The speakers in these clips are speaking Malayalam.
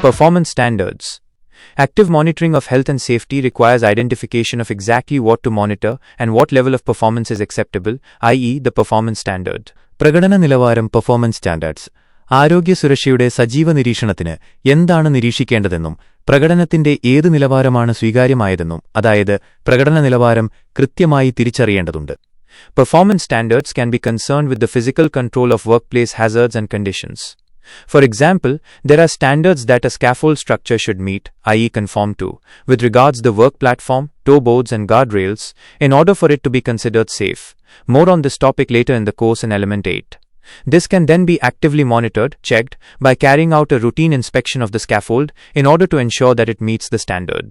Performance standards. Active monitoring of health and safety requires identification of exactly what to monitor and what level of performance is acceptable, i.e., the performance standard. പ്രകടന നിലവാരം പെർഫോമൻസ് സ്റ്റാൻഡേർഡ്സ് ആരോഗ്യ സുരക്ഷയുടെ സജീവ നിരീക്ഷണത്തിന് എന്താണ് നിരീക്ഷിക്കേണ്ടതെന്നും പ്രകടനത്തിന്റെ ഏത് നിലവാരമാണ് സ്വീകാര്യമായതെന്നും അതായത് പ്രകടന നിലവാരം കൃത്യമായി തിരിച്ചറിയേണ്ടതുണ്ട് Performance standards can be concerned with the physical control of workplace hazards and conditions. For example, there are standards that a scaffold structure should meet, i.e., conform to, with regards the work platform, toe boards, and guardrails, in order for it to be considered safe. More on this topic later in the course in Element 8. This can then be actively monitored, checked, by carrying out a routine inspection of the scaffold in order to ensure that it meets the standard.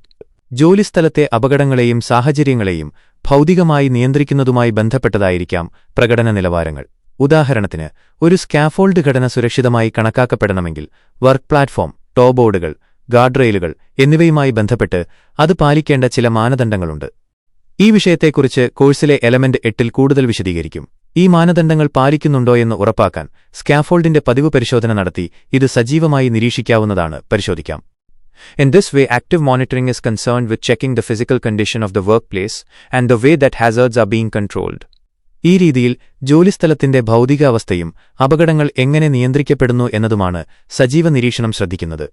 ജോലിസ്ഥലത്തെ അപകടങ്ങളെയും സാഹചര്യങ്ങളെയും ഭൗതികമായി നിയന്ത്രിക്കുന്നതുമായി ബന്ധപ്പെട്ടതായിരിക്കാം പ്രകടന നിലവാരങ്ങൾ ഉദാഹരണത്തിന് ഒരു സ്കാഫോൾഡ് ഘടന സുരക്ഷിതമായി കണക്കാക്കപ്പെടണമെങ്കിൽ വർക്ക് പ്ലാറ്റ്ഫോം ടോബോർഡുകൾ ഗാർഡ് റെയിലുകൾ എന്നിവയുമായി ബന്ധപ്പെട്ട് അത് പാലിക്കേണ്ട ചില മാനദണ്ഡങ്ങളുണ്ട്. ഈ വിഷയത്തെക്കുറിച്ച് കോഴ്സിലെ എലമെന്റ് എട്ടിൽ കൂടുതൽ വിശദീകരിക്കും. ഈ മാനദണ്ഡങ്ങൾ പാലിക്കുന്നുണ്ടോയെന്ന് ഉറപ്പാക്കാൻ സ്കാഫോൾഡിന്റെ പതിവ് പരിശോധന നടത്തി ഇത് സജീവമായി നിരീക്ഷിക്കാവുന്നതാണ് പരിശോധിക്കാം. In this way, active monitoring is concerned with checking the physical condition of the workplace and the way that hazards are being controlled. ഈ രീതിയിൽ ജോലിസ്ഥലത്തിന്റെ ഭൗതികാവസ്ഥയും അപകടങ്ങൾ എങ്ങനെ നിയന്ത്രിക്കപ്പെടുന്നു എന്നതുമാണ് സജീവ നിരീക്ഷണം ശ്രദ്ധിക്കുന്നത്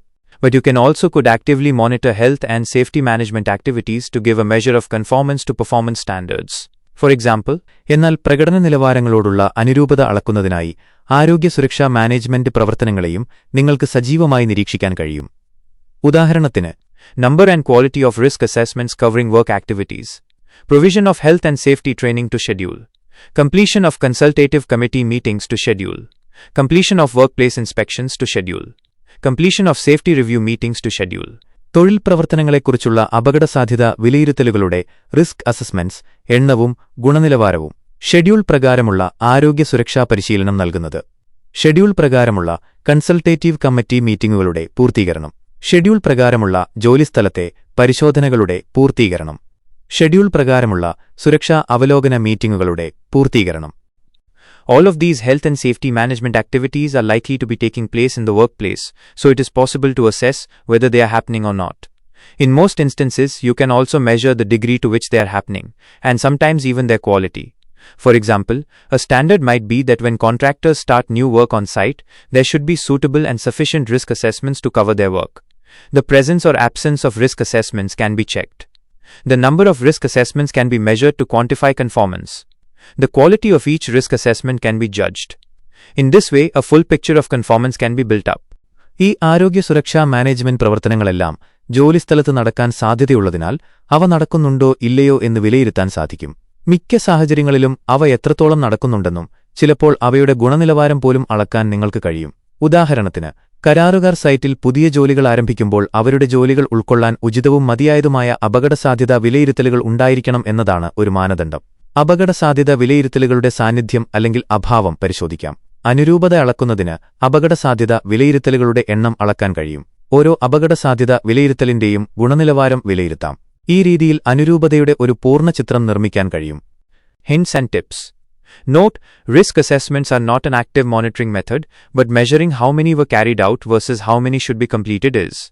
But you can also could actively monitor health and safety management activities to give a measure of conformance to performance standards. For example, എന്നാൽ പ്രകടന നിലവാരങ്ങളോടുള്ള അനുരൂപത അളക്കുന്നതിനായി ആരോഗ്യ സുരക്ഷാ മാനേജ്മെന്റ് പ്രവർത്തനങ്ങളെയും നിങ്ങൾക്ക് സജീവമായി നിരീക്ഷിക്കാൻ കഴിയും ഉദാഹരണത്തിന് number and quality of risk assessments covering work activities, provision of health and safety training to schedule, completion of consultative committee meetings to schedule, completion of workplace inspections to schedule, completion of safety review meetings to schedule. തൊഴിൽ പ്രവർത്തനങ്ങളെക്കുറിച്ചുള്ള അപകടസാധ്യത വിലയിരുത്തലുകളുടെ റിസ്ക് അസസ്മെന്റ്സ് എണ്ണവും ഗുണനിലവാരവും. ഷെഡ്യൂൾ പ്രകാരമുള്ള ആരോഗ്യ സുരക്ഷാ പരിശീലനം നൽകുന്നത്. ഷെഡ്യൂൾ പ്രകാരമുള്ള കൺസൾട്ടേറ്റീവ് കമ്മിറ്റി മീറ്റിംഗുകളുടെ പൂർത്തീകരണം. ഷെഡ്യൂൾ പ്രകാരമുള്ള ജോലിസ്ഥലത്തെ പരിശോധനകളുടെ പൂർത്തീകരണം. ഷെഡ്യൂൾ പ്രകാരമുള്ള സുരക്ഷാ അവലോകന മീറ്റിംഗുകളുടെ പൂർത്തീകരണം All of these health and safety management activities are likely to be taking place in the workplace, so it is possible to assess whether they are happening or not. In most instances, you can also measure the degree to which they are happening, and sometimes even their quality. For example, a standard might be that when contractors start new work on site, there should be suitable and sufficient risk assessments to cover their work. The presence or absence of risk assessments can be checked. The number of risk assessments can be measured to quantify conformance. The quality of each risk assessment can be judged. In this way, a full picture of conformance can be built up. ഈ ആരോഗ്യ സുരക്ഷാ മാനേജ്മെന്റ് പ്രവർത്തനങ്ങളെല്ലാം ജോലിസ്ഥലത്ത് നടക്കാൻ സാധ്യതയുള്ളതിനാൽ അവ നടക്കുന്നുണ്ടോ ഇല്ലയോ എന്ന് വിലയിരുത്താൻ സാധിക്കും മിക്ക സാഹചര്യങ്ങളിലും അവ എത്രത്തോളം നടക്കുന്നുണ്ടെന്നും ചിലപ്പോൾ അവയുടെ ഗുണനിലവാരം പോലും അളക്കാൻ നിങ്ങൾക്ക് കഴിയും ഉദാഹരണത്തിന് കരാറുകാർ സൈറ്റിൽ പുതിയ ജോലികൾ ആരംഭിക്കുമ്പോൾ അവരുടെ ജോലികൾ ഉൾക്കൊള്ളാൻ ഉചിതവും മതിയായതുമായ അപകടസാധ്യത വിലയിരുത്തലുകൾ ഉണ്ടായിരിക്കണം എന്നതാണ് ഒരു മാനദണ്ഡം. അപകടസാധ്യത വിലയിരുത്തലുകളുടെ സാന്നിധ്യം അല്ലെങ്കിൽ അഭാവം പരിശോധിക്കാം. അനുരൂപത അളക്കുന്നതിന് അപകടസാധ്യത വിലയിരുത്തലുകളുടെ എണ്ണം അളക്കാൻ കഴിയും. ഓരോ അപകടസാധ്യത വിലയിരുത്തലിന്റെയും ഗുണനിലവാരം വിലയിരുത്താം. ഈ രീതിയിൽ അനുരൂപതയുടെ ഒരു പൂർണ ചിത്രം നിർമ്മിക്കാൻ കഴിയും. Hints and tips. Note, risk assessments are not an active monitoring method, but measuring how many were carried out versus how many should be completed is.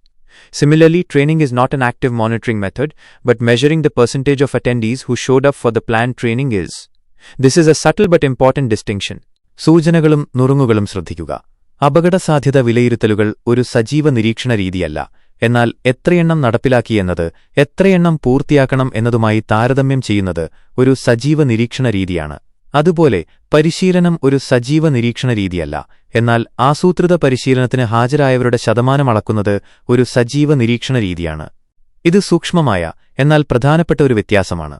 Similarly, training is not an active monitoring method, but measuring the percentage of attendees who showed up for the planned training is. This is a subtle but important distinction. സൂചനകളും നുറുങ്ങുകളും ശ്രദ്ധിക്കുക അപകടസാധ്യത വിലയിരുത്തലുകൾ ഒരു സജീവ നിരീക്ഷണ രീതിയല്ല എന്നാൽ എത്രയെണ്ണം നടപ്പിലാക്കിയെന്നത് എത്രയെണ്ണം പൂർത്തിയാക്കണം എന്നതുമായി താരതമ്യം ചെയ്യുന്നത് ഒരു സജീവ നിരീക്ഷണ രീതിയാണ് അതുപോലെ പരിശീലനം ഒരു സജീവ നിരീക്ഷണ രീതിയല്ല. എന്നാൽ ആസൂത്രിത പരിശീലനത്തിന് ഹാജരായവരുടെ ശതമാനം അളക്കുന്നത് ഒരു സജീവ നിരീക്ഷണ രീതിയാണ്. ഇത് സൂക്ഷ്മമായ എന്നാൽ പ്രധാനപ്പെട്ട ഒരു വ്യത്യാസമാണ്.